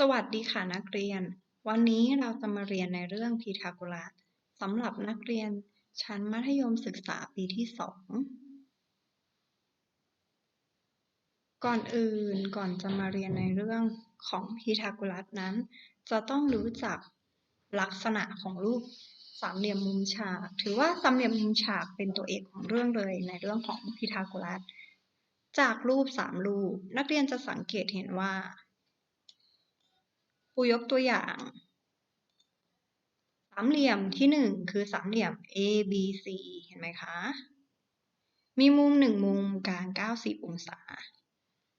สวัสดีค่ะนักเรียน วันนี้เราจะมาเรียนในเรื่องพีทาโกรัสสำหรับนักเรียนชั้นมัธยมศึกษาปีที่สองก่อนอื่นก่อนจะมาเรียนในเรื่องของพีทาโกรัสนั้น จะต้องรู้จักลักษณะของรูปสามเหลี่ยมมุมฉาก ถือว่าสามเหลี่ยมมุมฉากเป็นตัวเอกของเรื่องเลยในเรื่องของพีทาโกรัส จากรูปสามรูป นักเรียนจะสังเกตเห็นว่า ครูยกตัวอย่าง สามเหลี่ยมที่หนึ่งคือสามเหลี่ยม A B C เห็นไหมคะ มีมุมหนึ่งมุมกลาง 90 องศา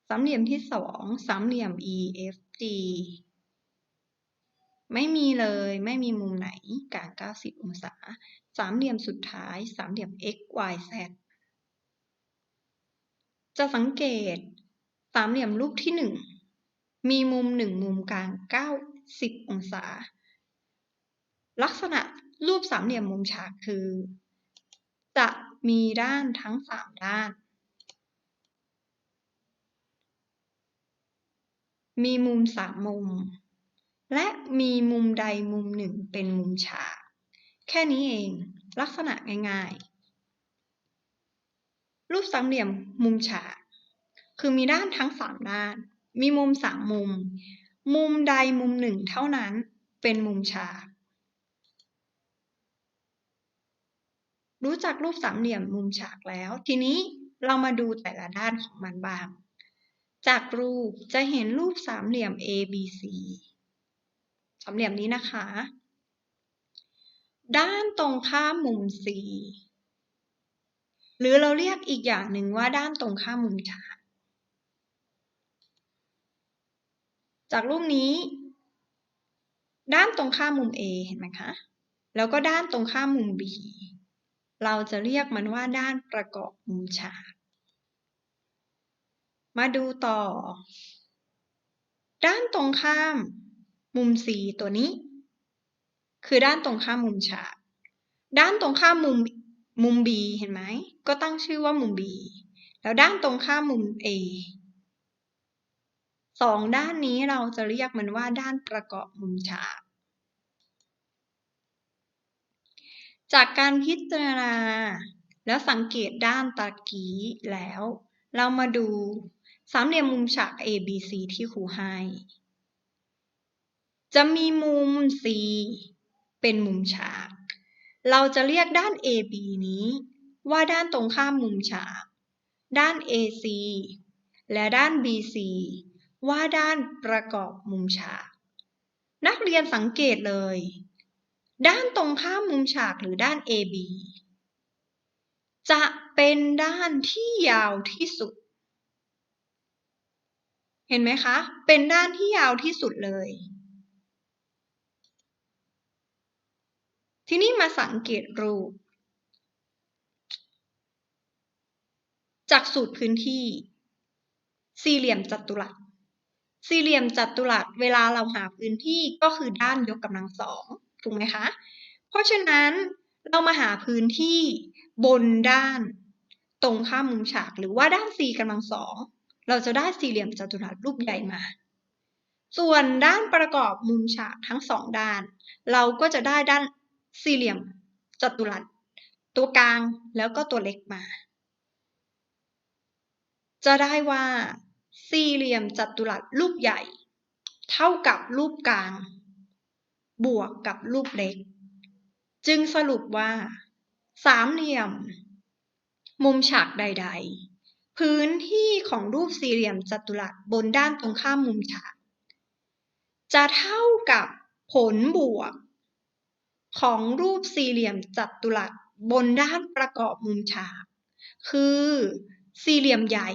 สามเหลี่ยมที่สองสามเหลี่ยม E F G ไม่มีเลยไม่มีมุมไหนกลาง 90 องศา สามเหลี่ยมสุดท้าย สามเหลี่ยม X Y Z จะสังเกตสามเหลี่ยมรูปที่หนึ่ง มีมุมหนึ่งมุมกลาง 90 องศา ลักษณะรูปสามเหลี่ยมมุมฉากคือ จะมีด้านทั้งสามด้าน มีมุมสามมุม และมีมุมใดมุมหนึ่งเป็นมุมฉาก แค่นี้เองลักษณะง่ายๆ รูปสามเหลี่ยมมุมฉาก คือมีด้านทั้งสามด้าน มีมุมสามมุม มุมใดมุมหนึ่งเท่านั้นเป็นมุมฉาก รู้จักรูปสามเหลี่ยมมุมฉากแล้ว ทีนี้เรามาดูแต่ละด้านของมันบ้าง จากรูปจะเห็นรูปสามเหลี่ยม ABC สามเหลี่ยมนี้นะคะ ด้านตรงข้ามมุม C หรือเราเรียกอีกอย่างหนึ่งว่าด้านตรงข้ามมุมฉาก จากรูปนี้ ด้านตรงข้ามมุม A เห็นไหมคะ แล้วก็ด้านตรงข้ามมุม B เราจะเรียกมันว่าด้านประกอบมุมฉาก มาดูต่อ ด้านตรงข้ามมุม C ตัวนี้ คือด้านตรงข้ามมุมฉาก ด้านตรงข้ามมุมมุม B เห็นไหม ก็ตั้งชื่อว่ามุม B แล้วด้านตรงข้ามมุม A สองด้านนี้เราจะเรียกมันว่าด้านประกอบมุมฉาก จากการพิจารณา แล้วสังเกตด้านตะกี้แล้ว เรามาดูสามเหลี่ยมมุมฉาก ABC ที่ครูให้ จะมีมุม C เป็นมุมฉาก เราจะเรียกด้าน AB นี้ว่าด้านตรงข้ามมุมฉาก ด้าน AC และด้าน BC ว่าด้านประกอบมุมฉาก นักเรียนสังเกตเลย ด้านตรงข้ามมุมฉากหรือด้าน AB จะเป็นด้านที่ยาวที่สุด เห็นไหมคะ เป็นด้านที่ยาวที่สุดเลย ทีนี้มาสังเกตรูป จากสูตรพื้นที่ สี่เหลี่ยมจัตุรัส สี่เหลี่ยมจัตุรัสเวลาเราหาพื้นที่ก็คือด้านยกกำลังสองถูกไหมคะ เพราะฉะนั้นเรามาหาพื้นที่บนด้านตรงข้ามมุมฉากหรือว่าด้านสี่กำลังสองเราจะได้สี่เหลี่ยมจัตุรัสรูปใหญ่มา ส่วนด้านประกอบมุมฉากทั้งสองด้าน เราก็จะได้ด้านสี่เหลี่ยมจัตุรัสตัวกลางแล้วก็ตัวเล็กมา จะได้ว่า สี่เหลี่ยมจัตุรัสรูปใหญ่ เท่ากับรูปกลาง บวกกับรูปเล็ก จึงสรุปว่า สามเหลี่ยม มุมฉากใด ๆ พื้นที่ของรูปสี่เหลี่ยมจัตุรัสบนด้านตรงข้ามมุมฉาก จะเท่ากับผลบวก ของรูปสี่เหลี่ยมจัตุรัสบนด้านประกอบมุมฉาก คือสี่เหลี่ยมใหญ่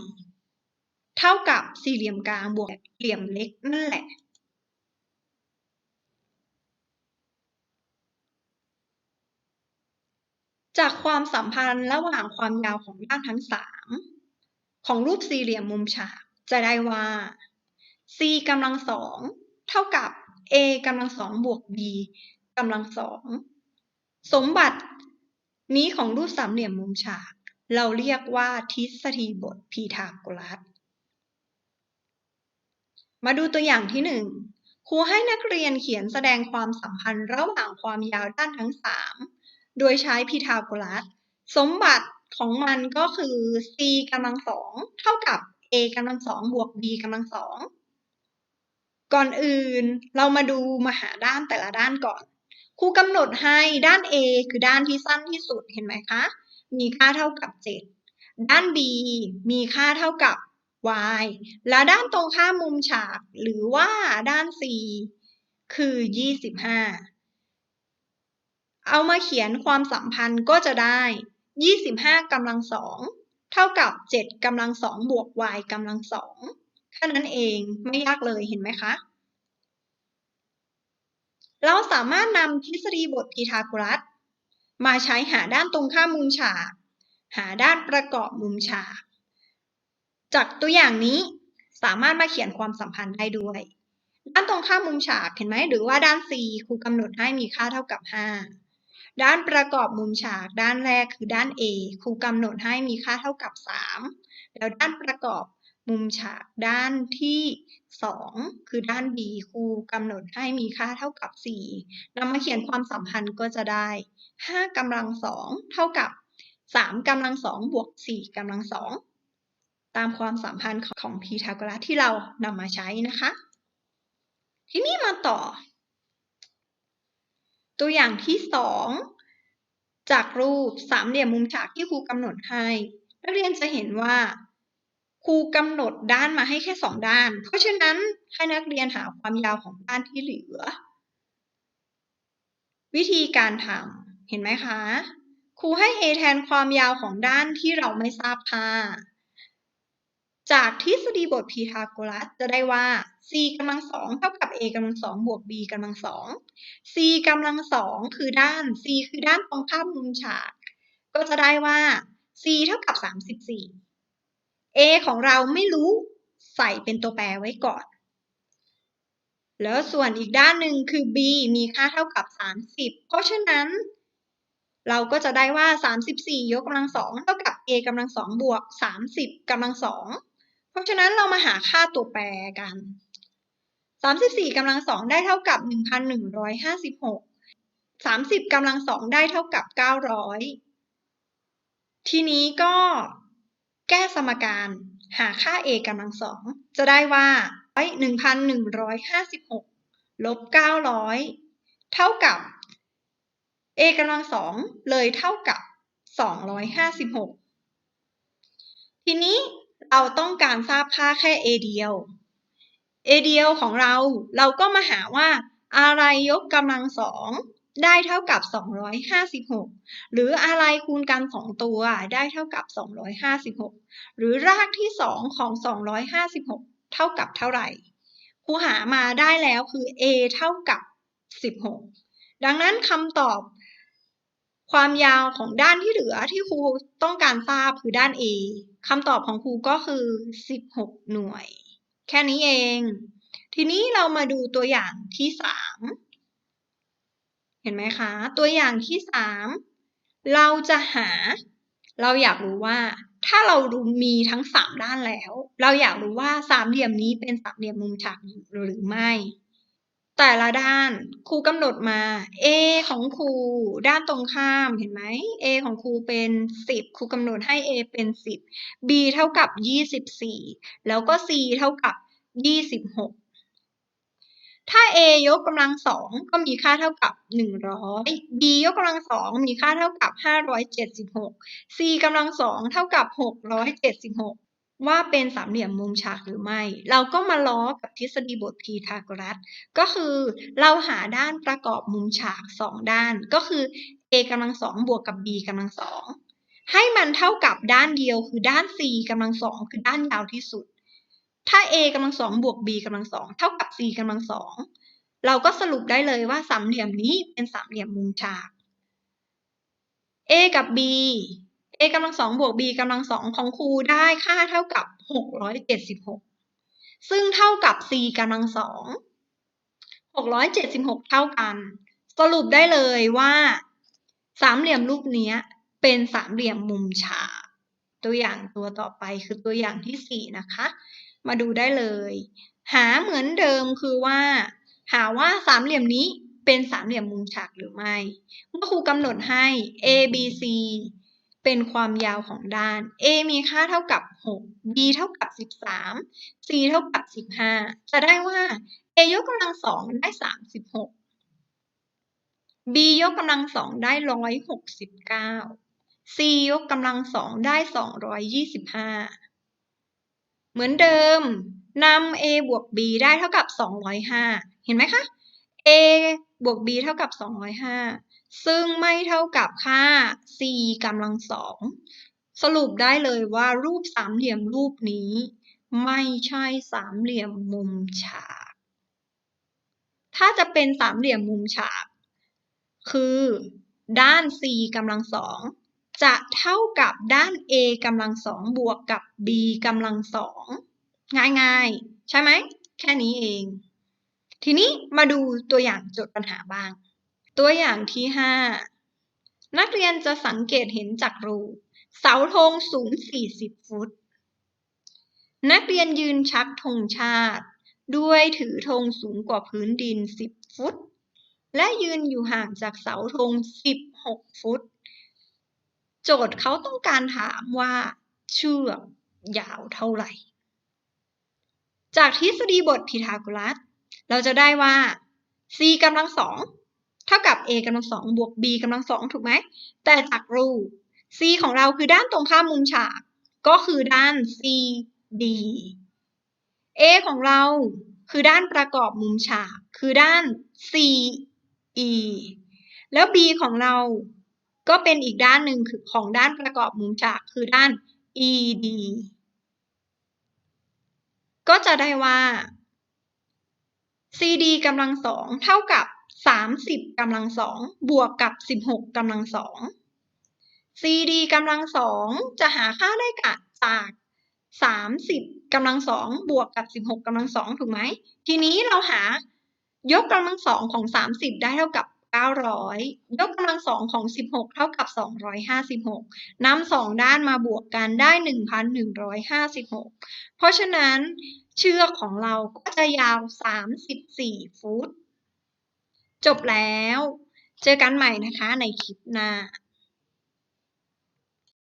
เท่ากับสี่เหลี่ยมกลางบวกเหลี่ยมเล็กนั่นแหละ จากความสัมพันธ์ระหว่างความยาวของด้านทั้งสามของรูปสี่เหลี่ยมมุมฉากจะได้ว่า c กำลังสองเท่ากับ a กำลังสองบวก b กำลังสองสมบัตินี้ของรูปสามเหลี่ยมมุมฉาก เราเรียกว่าทฤษฎีบทพีทาโกรัส มาดูตัวอย่างที่หนึ่งครูให้นักเรียนเขียนแสดงความสัมพันธ์ระหว่างความยาวด้านทั้ง3โดยใช้พีทาโกรัส สมบัติของมันก็คือ c กำลังสองเท่ากับ a กำลังสองบวก b กำลังสองก่อนอื่นเรามาดูมาหาด้านแต่ละด้านก่อนครูกำหนดให้ด้าน A คือด้านที่สั้นที่สุดเห็นไหมคะ มีค่าเท่ากับ 7 ด้าน B มีค่าเท่ากับ y และด้านตรงข้ามมุมฉาก หรือว่าด้าน C คือ 25 เอามาเขียนความสัมพันธ์ก็จะได้ 25กำลังสองเท่ากับ 7กำลังสองบวก y กำลังสองแค่นั้นเองไม่ยากเลยเห็นไหมคะ เราสามารถนำทฤษฎีบทพีทาโกรัส มาใช้หาด้านตรงข้ามมุมฉาก หาด้านประกอบมุมฉาก จากตัวอย่างนี้สามารถมาเขียนความสัมพันธ์ได้ด้วย ด้านตรงข้ามมุมฉากเห็นไหมหรือว่าด้าน C ครูกำหนดให้มีค่าเท่ากับ 5 ด้านประกอบมุมฉากด้านแรกคือด้าน A ครูกำหนดให้มีค่าเท่ากับ 3 แล้วด้านประกอบมุมฉากด้านที่ 2 คือด้าน B ครูกำหนดให้มีค่าเท่ากับ 4นำมาเขียนความสัมพันธ์ก็จะได้ 5กำลัง 2 เท่ากับ 3กำลัง 2 บวก 4กำลัง 2 ตามความสัมพันธ์ของพีทาโกรัสที่เรานำมาใช้นะคะ ทีนี้มาต่อ ตัวอย่างที่ 2 จากรูปสามเหลี่ยมมุมฉากที่ครูกำหนดให้ นักเรียนจะเห็นว่าครูกำหนดด้านมาให้แค่สองด้าน เพราะฉะนั้นให้นักเรียนหาความยาวของด้านที่เหลือ วิธีการทำเห็นไหมคะ ครูให้ a แทนความยาวของด้านที่เราไม่ทราบค่า จากทฤษฎีบทพีทาโกรัสจะได้ว่า c กำลังสองเท่ากับ a กำลังสองบวก b กำลังสอง c กำลังสองคือด้าน c คือด้านตรงข้ามมุมฉาก ก็จะได้ว่า c เท่ากับ 34 a ของเราไม่รู้ใส่เป็นตัวแปรไว้ก่อน แล้วส่วนอีกด้านหนึ่งคือ b มีค่าเท่ากับ 30 เพราะฉะนั้น เราก็จะได้ว่า 34 ยกกำลังสองเท่ากับ a กำลังสองบวก 30กำลังสอง เพราะฉะนั้นเรามาหาค่าตัวแปรกัน 34กำลังสองได้เท่ากับ 1,156 30กำลังสองได้เท่ากับ 900 ทีนี้ก็แก้สมการหาค่า a กำลังสองจะได้ว่า 1,156 ลบ 900 เท่ากับ a กำลังสองเลยเท่ากับ 256 ทีนี้ เราต้องการทราบค่าแค่ a เดียว a เดียวของเราเราก็มาหาว่าอะไรยกกำลังสองได้เท่ากับ 256 หรืออะไรคูณกัน 2 ตัวได้เท่ากับ 256 หรือรากที่ 2 ของ 256 เท่ากับเท่าไหร่ครูหามาได้แล้วคือ a เท่ากับ 16 ดังนั้นคำตอบ ความยาวของด้านที่เหลือที่ครูต้องการทราบคือด้าน a คำตอบของครูก็คือ 16 หน่วย แค่นี้เอง ทีนี้เรามาดูตัวอย่างที่ 3 เห็นไหมคะ ตัวอย่างที่ 3 เราจะหา เราอยากรู้ว่า ถ้าเราดูมีทั้ง 3 ด้านแล้ว เราอยากรู้ว่าสามเหลี่ยมนี้เป็นสามเหลี่ยมมุมฉากหรือไม่ แต่ละด้านครูกำหนดมา A ของครูด้านตรงข้ามเห็นไหม A ของครูเป็น 10 ครูกำหนดให้ A เป็น 10 B เท่ากับ 24 แล้วก็ C เท่ากับ 26 ถ้า a ยกกำลังสองก็มีค่าเท่ากับ 100 b ยกกำลังสองมีค่าเท่ากับ 576 c กำลังสองเท่ากับ 676 ว่าเป็นสามเหลี่ยมมุมฉากหรือไม่ เราก็มาล้อกับทฤษฎีบทพีทาโกรัส ก็คือเราหาด้านประกอบมุมฉาก 2 ด้าน ก็คือ a กำลังสองบวกกับ b กำลังสองให้มันเท่ากับด้านเดียวคือด้าน c กำลังสองคือด้านยาวที่สุด ถ้า a กำลังสองบวก b กำลังสองเท่ากับ c กำลังสองเราก็สรุปได้เลยว่าสามเหลี่ยมนี้เป็นสามเหลี่ยมมุมฉาก a กับ b a กำลังสองบวก b กำลังสองของครูได้ค่าเท่ากับ676ซึ่งเท่ากับ c กำลังสอง676เจ็ดสิบหกเท่ากัน สรุปได้เลยว่าสามเหลี่ยมรูปนี้เป็นสามเหลี่ยมมุมฉากตัวอย่างตัวต่อไปคือตัวอย่างที่4นะคะ มาดูได้เลย หาเหมือนเดิมคือว่า หาว่าสามเหลี่ยมนี้เป็นสามเหลี่ยมมุมฉากหรือไม่เมื่อครูกำหนดให้ a b c เป็นความยาวของด้าน a มีค่าเท่ากับ 6 b เท่ากับ 13 c เท่ากับ 15 จะได้ว่า a ยกกำลังสองได้ 36 b ยกกำลังสองได้ 169 c ยกกำลังสองได้ 225 เหมือนเดิมนำ a บวก b ได้เท่ากับ 205 เห็นไหมคะ a บวก b เท่ากับ 205 ซึ่งไม่เท่ากับค่า c กำลังสอง สรุปได้เลยว่ารูปสามเหลี่ยมรูปนี้ ไม่ใช่สามเหลี่ยมมุมฉาก ถ้าจะเป็นสามเหลี่ยมมุมฉาก คือด้าน c กำลังสองจะเท่ากับด้าน a กำลังสองบวกกับ b กำลังสองง่ายๆ ใช่ไหม แค่นี้เอง ทีนี้มาดูตัวอย่างโจทย์ปัญหาบ้าง ตัวอย่างที่ 5 นักเรียนจะสังเกตเห็นจากรู เสาธงสูง 40 ฟุต นักเรียนยืนชักธงชาติ ด้วยถือธงสูงกว่าพื้นดิน 10 ฟุต และยืนอยู่ห่างจากเสาธง 16 ฟุต โจทย์เขาต้องการถามว่าเชือกยาวเท่าไหร่ จากทฤษฎีบทพีทาโกรัส เราจะได้ว่า c กำลังสอง ท่ากับ a กำลังสองบวก b กำลังสองถูกไหม แต่จากรู c ของเราคือด้านตรงข้ามมุมฉาก ก็คือด้าน cd a ของเราคือด้านประกอบมุมฉาก คือด้าน ce แล้ว b ของเราก็เป็นอีกด้านหนึ่งคือของด้านประกอบมุมฉาก คือด้าน ed ก็จะได้ว่า cd กำลังสองเท่ากับ 30กำลังสองบวกกับ 16กำลังสอง cd กำลังสองจะหาค่าได้กะจาก 30กำลังสองบวกกับ 16กำลังสองถูกไหม ทีนี้เราหายกกำลังสองของ 30 ได้เท่ากับ 900 ยกกำลังสองของ 16 เท่ากับ 256นำสองด้านมาบวกกันได้ 1,156 เพราะฉะนั้นเชือกของเราก็จะยาว 34 ฟุต จบแล้ว เจอกันใหม่นะคะในคลิปหน้า